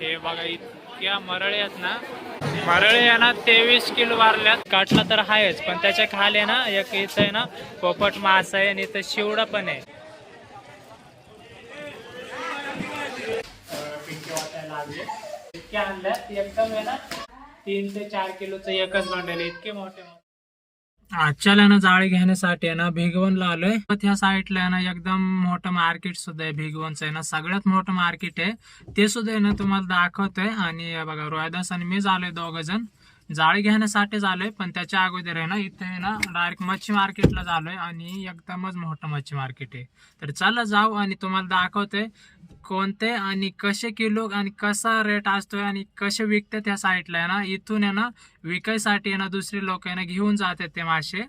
हे बघा इतक्या मरळे आहेत ना. मरळे आहे ना तेवीस किलो वारल्यात. काटला तर आहेच पण त्याच्याखाली आहे ना एक इथं आहे ना पोपट मास आहे आणि इथं शिवडा पण आहे. इतक्या आणल्यात एकदम आहे ना तीन ते चार किलोचं एकच बंडल इतके मोठे. आजच्याला ना जाळी घेण्यासाठी आहे ना भिगवनला आलोय. त्या साईडला आहे ना एकदम मोठं मार्केट सुद्धा आहे भिगवनचं आहे ना. सगळ्यात मोठं मार्केट आहे. ते सुद्धा आहे ना तुम्हाला दाखवतोय. आणि बघा रोहिदास आणि मीच आलोय दोघ जण. जाळी घेण्यासाठी झालोय पण त्याच्या अगोदर आहे ना इथे आहे ना डायरेक्ट मच्छी मार्केटला झालोय. आणि एकदमच मोठं मच्छी मार्केट आहे. तर चला जाऊ आणि तुम्हाला दाखवतोय. कोणते आणि कसे किलो आणि कसा रेट असतोय आणि कसे विकतात त्या साईटला ना इथून आहे ना विकायसाठी आहे ना दुसरे लोक आहे ना घेऊन जातात ते मासे.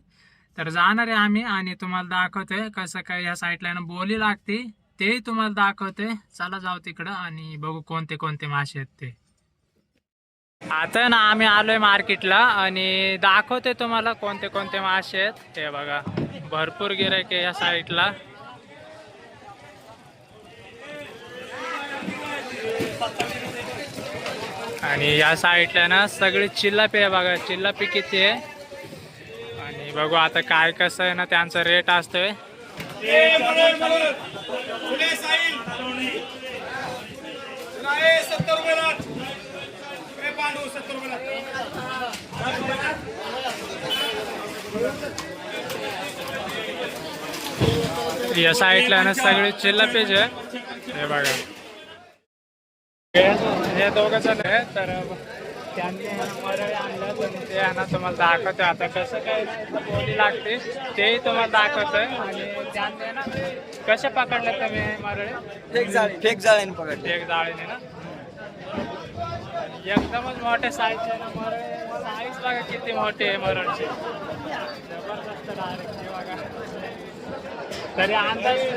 तर जाणार आहे आम्ही आणि तुम्हाला दाखवतोय कसं काय या साईटला ना बोली लागते. तेही तुम्हाला दाखवते. चला जाऊ तिकडं आणि बघू कोणते कोणते मासे आहेत ते. आता ना आम्ही आलोय मार्केटला आणि दाखवते तुम्हाला कोणते कोणते मासे आहेत. हे बघा भरपूर गिरायक आहे या साईडला आणि या साईडला ना सगळी चिल्लापी आहे बघा चिल्लापी किती आहे. आणि बघू आता काय कसं आहे ना त्यांचा रेट असतोय. या साईडला ना सगळी चिल्लापीच आहे. हे बघा. हे दोघं जण आहे तर त्यांनी मरळे आणलं तर ते तुम्हाला दाखवतोय आता कसं काय बोली लागते तेही तुम्हाला दाखवतोय. आणि त्यांनी ना कसे पकडले तुम्ही मरळे फेक जाळी पकडले. एक जाळीने ना? एकदमच मोठे साईजचे ना मरळे साईज बघा किती मोठी आहे मरळची जबरदस्त डायरेक्ट हे बघा. तरी अंदाजे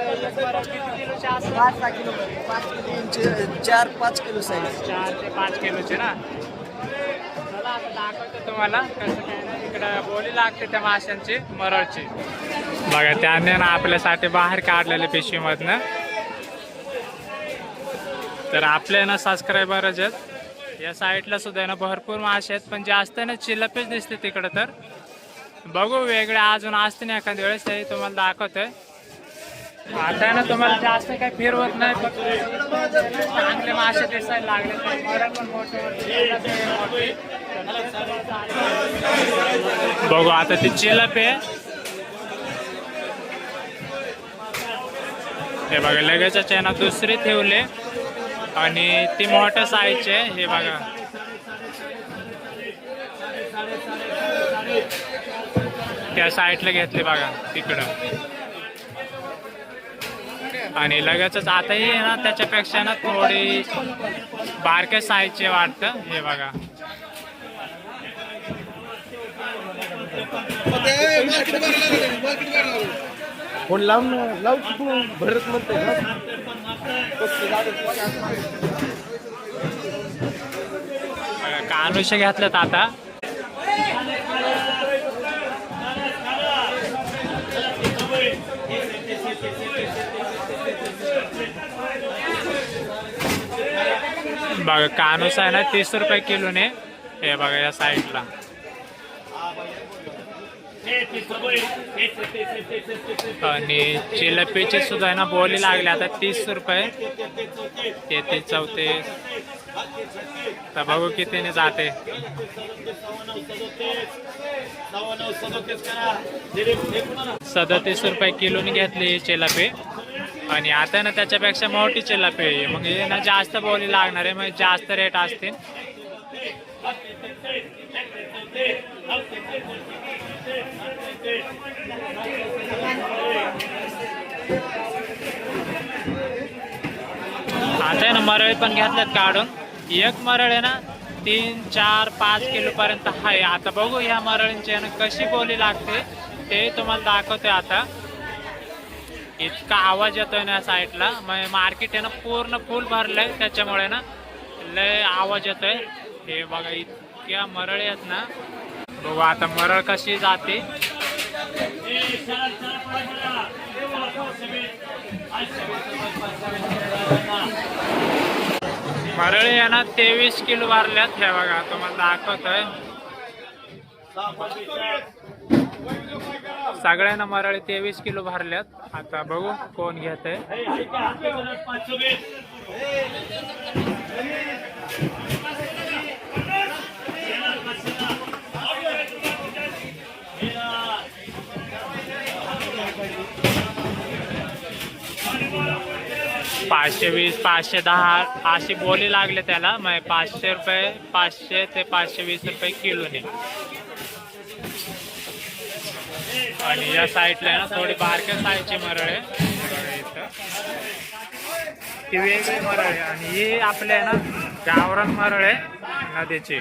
पाच सहा किलो पाच किलो चार पाच किलो साईज चार ते पाच किलोचे ना? चला आता दाखवतो तुम्हाला कसं काय ना इकडं बोली लागते त्या माशांची मरळची बघा त्याने ना आपल्यासाठी बाहेर काढलेले पिशवीमधनं. तर आपले ना सबस्क्रायबरच आहेत. या साईडला सुद्धा आहे ना भरपूर मासे आहेत पण जास्त ना चिलपीच दिसते तिकडं तर. बघू वेगळे अजून असते ना एखाद्या वेळेस ते तुम्हाला दाखवतोय. आता आहे ना तुम्हाला जास्त काही फिरवत नाही फक्त चांगले मासे दिसायला लागले. पण मोठे बघू आता ती चिलप आहे. हे बघा लगेचच आहे ना दुसरी ठेवले. आणि ती मोठं साईजचे हे बघा. त्या साईडला घेतले बघा तिकडं. आणि लगेचच आताही ना त्याच्यापेक्षा ना थोडी बारक्या साईजचे वाटतं. हे बघा. फोन लावून लावू तिकडून भरत म्हणते कानुशे घेतल्यात आता. बघा कानूस आहे ना तीस रुपये किलोने. हे बघा या साईडला. आणि चिलपीची सुद्धा आहे ना बोली लागली. आता तीस रुपये. ते चौतीस. तर बघू कितीने जाते. सदतीस रुपये किलोने घेतली चिलपी चिलापी आणि आता ना त्याच्यापेक्षा मोठी चिल्ला आहे. मग हे ना जास्त बोली लागणार आहे मग जास्त रेट असतील. आता आहे ना मरळी पण घेतल्यात काढून. एक मरळ आहे ना तीन चार पाच किलो पर्यंत आहे. आता बघू ह्या मरळींची ना कशी बोली लागते ते तुम्हाला दाखवते आता. इतका आवाज येतोय ना या साईडला. मग मार्केट आहे ना पूर्ण फुल भरलंय. त्याच्यामुळे ना लय आवाज येतोय. हे बघा इतक्या मरळ आहेत ना. बघू आता मरळ कशी जाते. मरळी ना तेवीस किलो भरल्यात. हे बघा तुम्हाला दाखवतोय. सगळ्यांना मराळी तेवीस किलो भरल्यात. आता बघू कोण घेत आहे पाचशे वीस पाचशे दहा अशी बोली लागले त्याला. मग पाचशे रुपये पाचशे ते पाचशे वीस रुपये किलोने. आणि या साईडला आहे ना थोडी बारक्या साईजची मरळ आहे बघा ती वेगळी मरळ आहे आणि ही आपल्या आहे ना गावरान मरळ आहे नदीची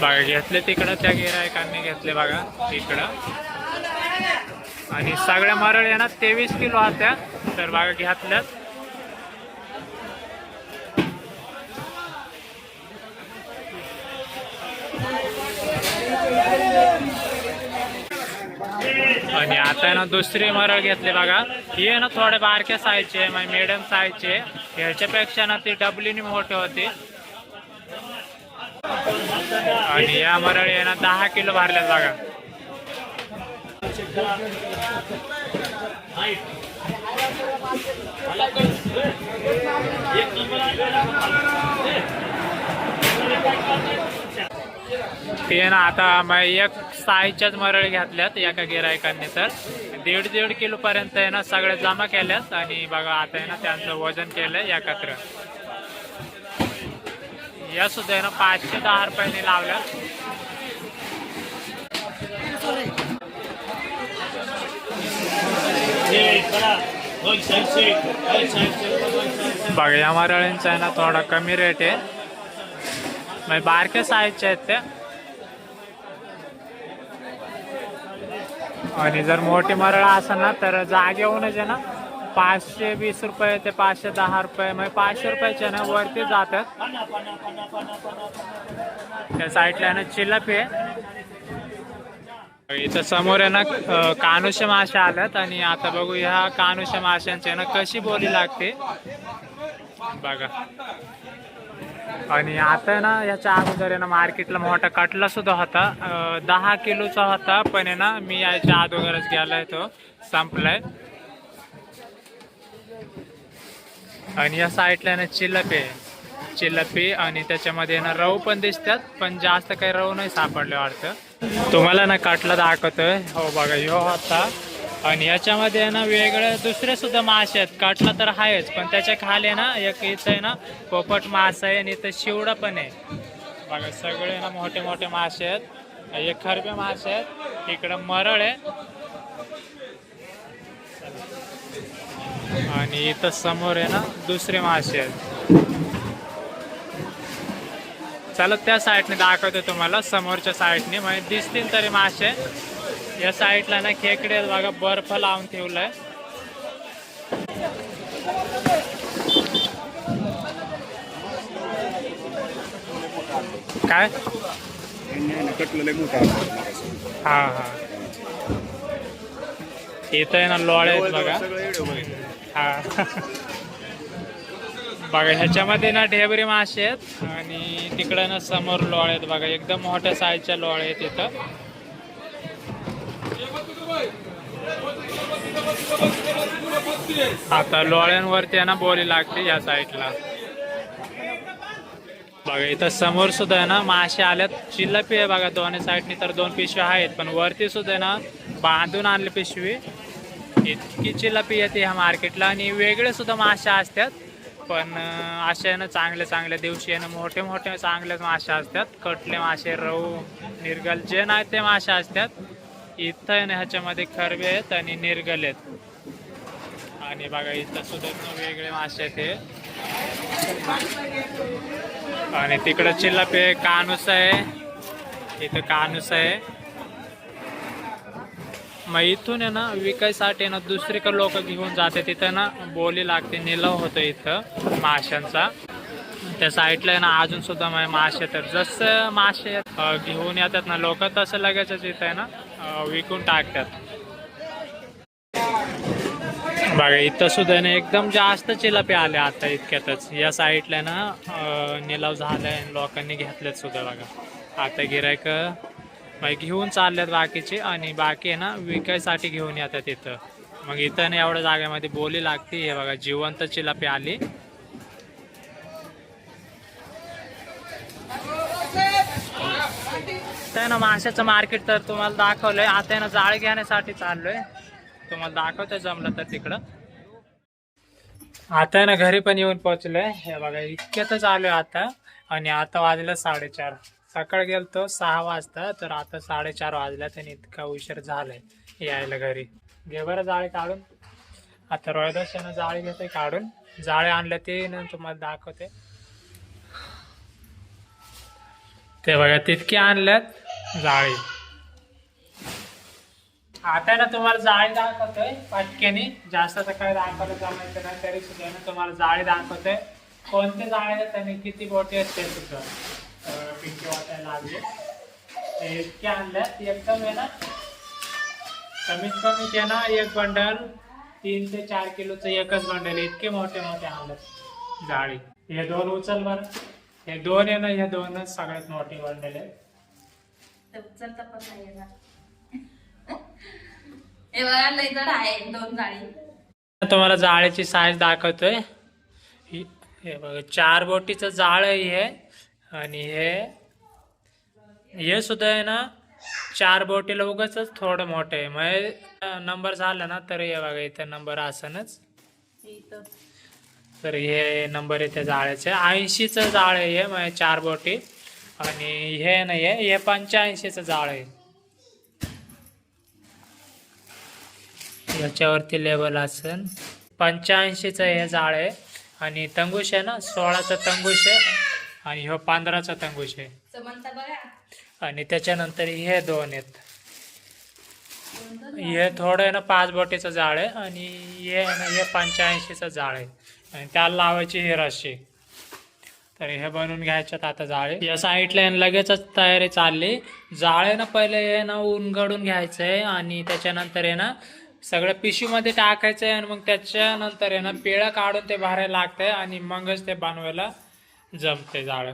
बघा घेतले तिकडं त्या गिरायकांनी घेतले बघा इकडं. आणि सगळ्या मरळ आहे ना तेवीस किलो होत्या. तर बघा घेतल्यात. आणि आता आहे ना दुसरी मरळ घेतली बघा. ही आहे ना थोडे बारके सायचे मॅडम सायचे ह्याच्यापेक्षा ना ती डबलीनी मोठी होती. आणि या मरळी आहे ना दहा किलो भरल्यात बघा ते ना आता मग एक साईच्याच मरळी घातल्यात एका गिरायकांनी तर. दीड दीड किलो पर्यंत आहे ना सगळ्या जमा केल्यात आणि बघा आता आहे ना त्यांचं वजन केलंय एकत्र. या सुद्धा आहे ना पाचशे दहा रुपयाने लावल्या. ये बघा या मरळींचा आहे ना थोडा कमी रेट आहे. म्हणजे बारक्या साईजच्या आहेत त्या. आणि जर मोठी मरळ असेल ना तर जागेहूनच आहे ना पाचशे वीस रुपये ते पाचशे दहा रुपये म्हणजे पाचशे रुपयाचे ना वरती जातात. त्या साईडला आहे ना चिलप आहे इथं समोर आहे ना अं, कानुशे मासे आल्यात आणि आता बघू ह्या कानुशे माशांचे ना कशी बोली लागते. बघा. आणि आता आहे ना याच्या अगोदर आहे ना मार्केटला मोठा कटला सुद्धा होता. दहा किलोचा होता पण आहे ना मी याच्या अगोदरच गेलाय तो. संपलाय. आणि या साईडला ना चिलपी आहे चिलपी आणि त्याच्यामध्ये ना रव पण दिसतात पण जास्त काही रव नाही सापडले वाटतं. तुम्हाला ना काटला दाखवतोय. हो बघा यो होता आणि याच्यामध्ये आहे ना वेगळे दुसरे सुद्धा मासे आहेत. काटला तर आहेच पण त्याच्याखाली आहे ना एक इथं आहे ना पोपट मासा आहे आणि इथं शिवडा पण आहे. बघा सगळे ना मोठे मोठे मासे आहेत. एक खरबे मासे आहेत. इकडं मरळ आहे. आणि इथं समोर आहे ना दुसरे मासे आहेत. चला त्या साईडने दाखवतो तुम्हाला समोरच्या साईडने. म्हणजे दिसतील तरी मासे. या साईडला ना खेकडे आहेत बघा बर्फ लावून ठेवलाय. काय? हा हा. इथं आहे ना लोळे आहेत बघा. हा. बघा ह्याच्यामध्ये ना ढेबरी मासे आहेत आणि तिकडं ना समोर लोळे आहेत बघा. एकदम मोठ्या साईजच्या लोळे आहेत इथं. आता लोळ्यांवरती आहे ना बोली लागते या साईडला बघा इथं समोर सुद्धा आहे ना मासे आल्यात. चिल्लपी आहे बघा दोन्ही साईडनी तर दोन पिशव्या आहेत पण वरती सुद्धा आहे ना बांधून आणली पिशवी. इतकी चिलापी येते ह्या मार्केटला आणि वेगळे सुद्धा मासे असतात. पण अं, असे आहे ना चांगल्या दिवशी आहे ना मोठे मोठे चांगले मासे असतात. कटले मासे रहू निर्गल जे नाही ते मासे असतात. इथं आहे ना ह्याच्यामध्ये खरबे आहेत आणि निर्गल आहेत. आणि बघा इथं सुद्धा वेगळे मासे आहेत हे. आणि तिकडं चिल्लापी आहे कानूस आहे. इथं कानूस आहे. मग इथून आहे ना विकायसाठी ना दुसरीकडे लोक घेऊन जाते तिथं ना बोली लागते निलव होतो इथं माशांचा. त्या साईडला आहे ना अजून सुद्धा मासे तर जसं मासे घेऊन येतात ना लोक तसं लगेचच इथं आहे ना विकून टाकतात. बघा इथं सुद्धा आहे ना एकदम जास्त चिलापी आले आता इतक्यातच. या साईडला ना निलाव झालाय लोकांनी घेतलेत सुद्धा बघा. आता गिरायक मग घेऊन चालल्यात बाकीचे आणि बाकी आहे ना विकायसाठी घेऊन येतात इथं. मग इथं ना एवढ्या जागेमध्ये बोली लागते हे बघा जिवंत चिलापी आली. तर ना माशाचं मार्केट तर तुम्हाला दाखवलंय. आता आहे ना जाळ घेण्यासाठी चाललोय. तुम्हाला दाखवतोय जमलं तर तिकडं. आता आहे ना घरी पण येऊन पोहोचलोय हे बघा इतक्यातच आलोय आता. आणि आता वाजलं साडेचार. सकाळ गेलतो सहा वाजता तर आता साडेचार वाजल्या त्यांनी इतका उशीर झालाय यायला घरी. घे बरं जाळे काढून. आता रोयदर्शन जाळे जाळी घेते काढून. जाळे आणले ते ना तुम्हाला दाखवते. ते बघा तितके आणल्यात जाळी. आता ना तुम्हाला जाळी दाखवतोय पाटक्याने जास्त तर काय दाखवलं जमायचं नाही तरी सुद्धा ना तुम्हाला जाळी दाखवतोय. कोणते जाळे आहेत आणि किती बोटी आहेत ते सुद्धा. पिंकी वाटायला लागले. ते इतके आणल्यात एकदम आहे ना कमीत कमी ते ना एक बंडल तीन ते चार किलोचं एकच बंडल. इतके मोठे मोठे आणल्यात जाळी हे दोन उचल बरं. हे दोन आहे ना हे दोनच सगळ्यात मोठी बंडल आहे ते उचलता पण नाही येणार. हे बघा लय जड आहे दोन जाळी. तुम्हाला जाळ्याची साईज दाखवतोय. ही- हे बघा चार बोटीचं जाळ आहे हे. आणि हे हे सुद्धा आहे ना चार बोटीला उगाच थोडं मोठं आहे. मग नंबर झाला ना तर हे बघा इथं नंबर असनच इथं. तर हे नंबर त्या जाळ्याचे ऐंशीचं जाळ आहे हे म्हणजे चार बोटी. आणि हे नाही आहे हे पंच्याऐंशीचं जाळ आहे. याच्यावरती लेबल असेल पंच्याऐंशीचं हे जाळ आहे. आणि तंगुश आहे ना सोळाचा तंगुश आहे. आणि हो पंधराचा तंगुश आहे. समजता बघा. आणि त्याच्यानंतर हे दोन आहेत. हे थोडं आहे ना पाच बोटीचं जाळ आहे आणि हे आहे ना हे पंच्याऐंशीचं जाळ आहे. आणि त्याला लावायची ही रशी तर हे बनवून घ्यायच्यात आता जाळे या साईडला आहे ना लगेचच तयारी चालली. जाळे ना पहिले हे ना उनगडून घ्यायचं आहे आणि त्याच्यानंतर आहे ना सगळं पिशवीमध्ये टाकायचं आहे आणि मग त्याच्यानंतर आहे ना पिळं काढून ते भरायला लागतंय आणि मगच ते बनवायला जमते जाळं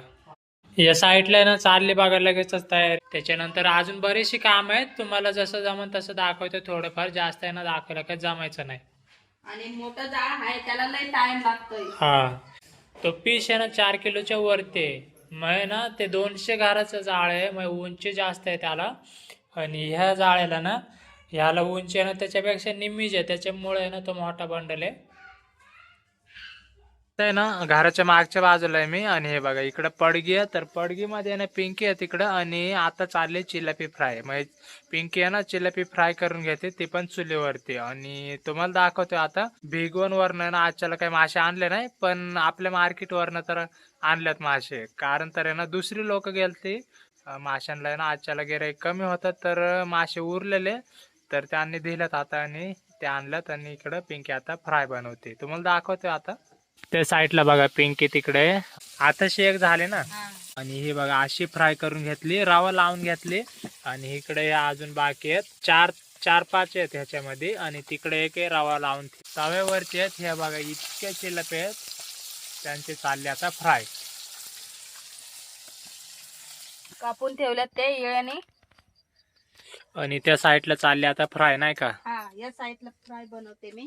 या साईडला आहे ना चालली बघा लगेचच तयारी. त्याच्यानंतर अजून बरीचशी काम आहेत. तुम्हाला जसं जमन तसं दाखवते थोडंफार. जास्त आहे ना दाखवलं काय जमायचं नाही. आणि मोठं जाळ आहे त्याला लय टाइम लागतोय. हा. तो पीस आहे ना चार किलोच्या वरती आहे. मग ना ते दोनशे घराचं जाळ आहे. मग उंची जास्त आहे त्याला. आणि ह्या जाळ्याला ना ह्याला उंची आहे ना त्याच्यापेक्षा निम्मीच आहे. त्याच्यामुळे ना तो मोठा बंडल आहे. आहे ना घराच्या मागच्या बाजूला आहे मी. आणि हे बघा इकडं पडगी आहे. तर पडगीमध्ये आहे ना पिंकी आहे तिकडं. आणि आता चालले चिलापी फ्राय. म्हणजे पिंकी आहे ना चिलापी फ्राय करून घेते. ती पण चुलीवरती. आणि तुम्हाला दाखवते आता भिगवण वरनं ना आजच्याला काही मासे आणले नाही. पण आपल्या मार्केट वरनं तर आणल्यात मासे. कारण तर आहे ना दुसरी लोक गेलती. अं, माशांना आहे ना आजच्याला गिराईक कमी होतात. तर मासे उरलेले. तर त्यांनी दिल्यात आता आणि ते आणल्यात. आणि इकडं पिंकी आता फ्राय बनवते. तुम्हाला दाखवते आता. त्या साईडला बघा पिंकी तिकडे. आता शेक झाले ना. आणि ही बघा अशी फ्राय करून घेतली रवा लावून घेतली. आणि इकडे अजून बाकी आहेत. चार चार पाच आहेत ह्याच्यामध्ये. आणि तिकडे एक रवा लावून तव्यावरती आहेत हे बघा इतके चिलपे आहेत. त्यांचे चालले आता फ्राय. कापून ठेवल्यात ते येळ्याने. आणि त्या साईडला चालले आता फ्राय नाही का? हा या साईडला फ्राय बनवते मी.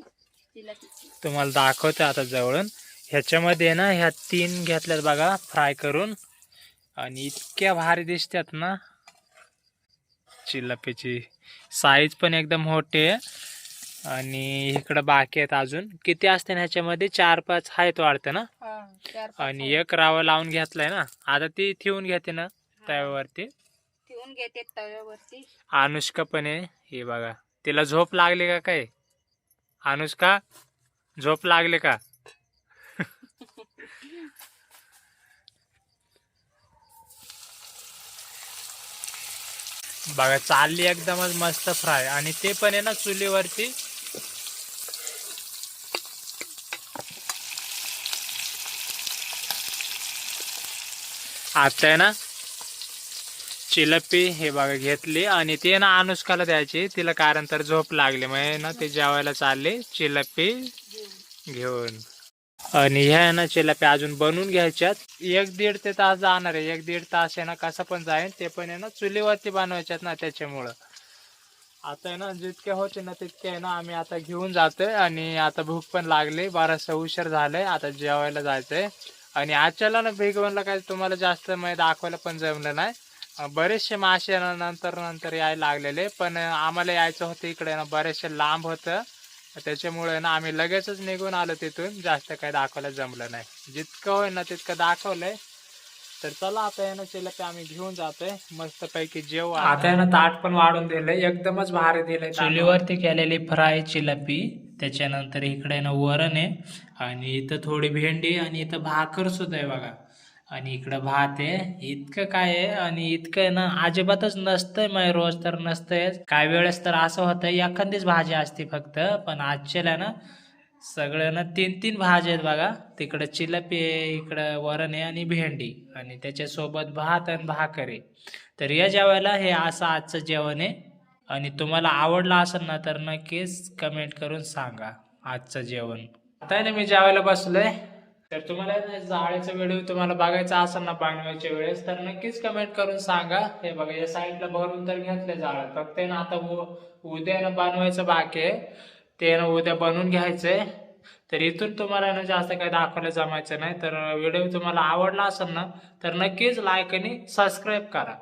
तुम्हाला दाखवते आता जवळून. ह्याच्यामध्ये ना ह्या तीन घेतल्यात बघा फ्राय करून. आणि इतक्या भारी दिसतात ना. चिल्लापीची. साईज पण एकदम मोठी आहे. आणि इकडं बाकी आहेत अजून. किती असते ना ह्याच्यामध्ये? चार पाच आहेत वाटतं ना? आणि. एक रावा लावून घेतलाय ना. आता ती ठेवून घेते ना तव्यावरती. ठेवून घेते तव्यावरती. अनुष्का पण आहे. हे बघा. तिला झोप लागली का काय? अनुष्का झोप लागले का? बघा चालली एकदमच मस्त फ्राय. आणि ते पण आहे ना चुलीवरती? आता आहे ना? चिलपी हे बघा घेतली आणि ती ना अनुष्काला द्यायची. तिला कारण तर झोप लागली. म्हणजे ना ते जेवायला चालले. चिलपी घेऊन. आणि ह्या आहे ना चिलपी अजून बनवून घ्यायच्यात. एक दीड ते तास जाणार आहे. एक दीड तास आहे ना कसं पण जाईल ते पण आहे ना चुलीवरती बनवायच्यात ना त्याच्यामुळं. आता आहे ना जितके होते ना तितके आहे ना आम्ही आता घेऊन जातोय. आणि आता भूक पण लागली. बराचसा उशीर झालाय. आता जेवायला जायचंय. आणि आजच्याला ना भिगवणला काय तुम्हाला जास्त म्हणजे दाखवायला पण जमलं नाही. बरेचसे मासे ना नंतर नंतर यायला लागलेले पण आम्हाला यायचं होतं इकडे ना बरेचसे लांब होतं. त्याच्यामुळे ना आम्ही लगेचच निघून आलो तिथून. जास्त काही दाखवायला जमलं नाही. जितकं होईल ना तितकं दाखवलंय. तर चला आता आहे ना चिलपी आम्ही घेऊन जातोय. मस्त पैकी जेव आता. आहे ना ताट पण वाढून दिलंय. एकदमच भारी दिलंय चुलीवरती केलेली फ्राय चिलपी त्याच्यानंतर इकडे ना वरण आहे. आणि इथं थोडी भेंडी आणि इथं भाकर सुद्धा आहे बघा. आणि इकडं भात. आहे इतकं काय आहे आणि इतकं आहे ना अजिबातच नसतंय मग रोज तर नसतंय. काय वेळेस तर असं होतं एखादीच भाजी असते फक्त. पण आजच्याला ना सगळं ना तीन तीन भाज्या आहेत बघा. तिकडं चिलपी आहे इकडं वरण आहे आणि भेंडी. आणि त्याच्यासोबत भात आणि भाकरी. तर या जेवायला हे असं आजचं जेवण आहे. आणि तुम्हाला आवडलं असेल ना तर नक्कीच कमेंट करून सांगा आजचं जेवण. आता मी जेवायला बसलोय. तर तुम्हाला जाळ्याचा व्हिडिओ तुम्हाला बघायचा असेल ना बनवायच्या वेळेस तर नक्कीच कमेंट करून सांगा. हे बघा या साईडला भरून तर घेतलं जाळं फक्त ना आता उद्या ना बनवायचं बाकी आहे. ते ना उद्या बनवून घ्यायचंय. तर इथून तुम्हाला ना जास्त काही दाखवायला जमायचं नाही. तर व्हिडिओ तुम्हाला आवडला असेल ना तर नक्कीच लाईक आणि सबस्क्राईब करा.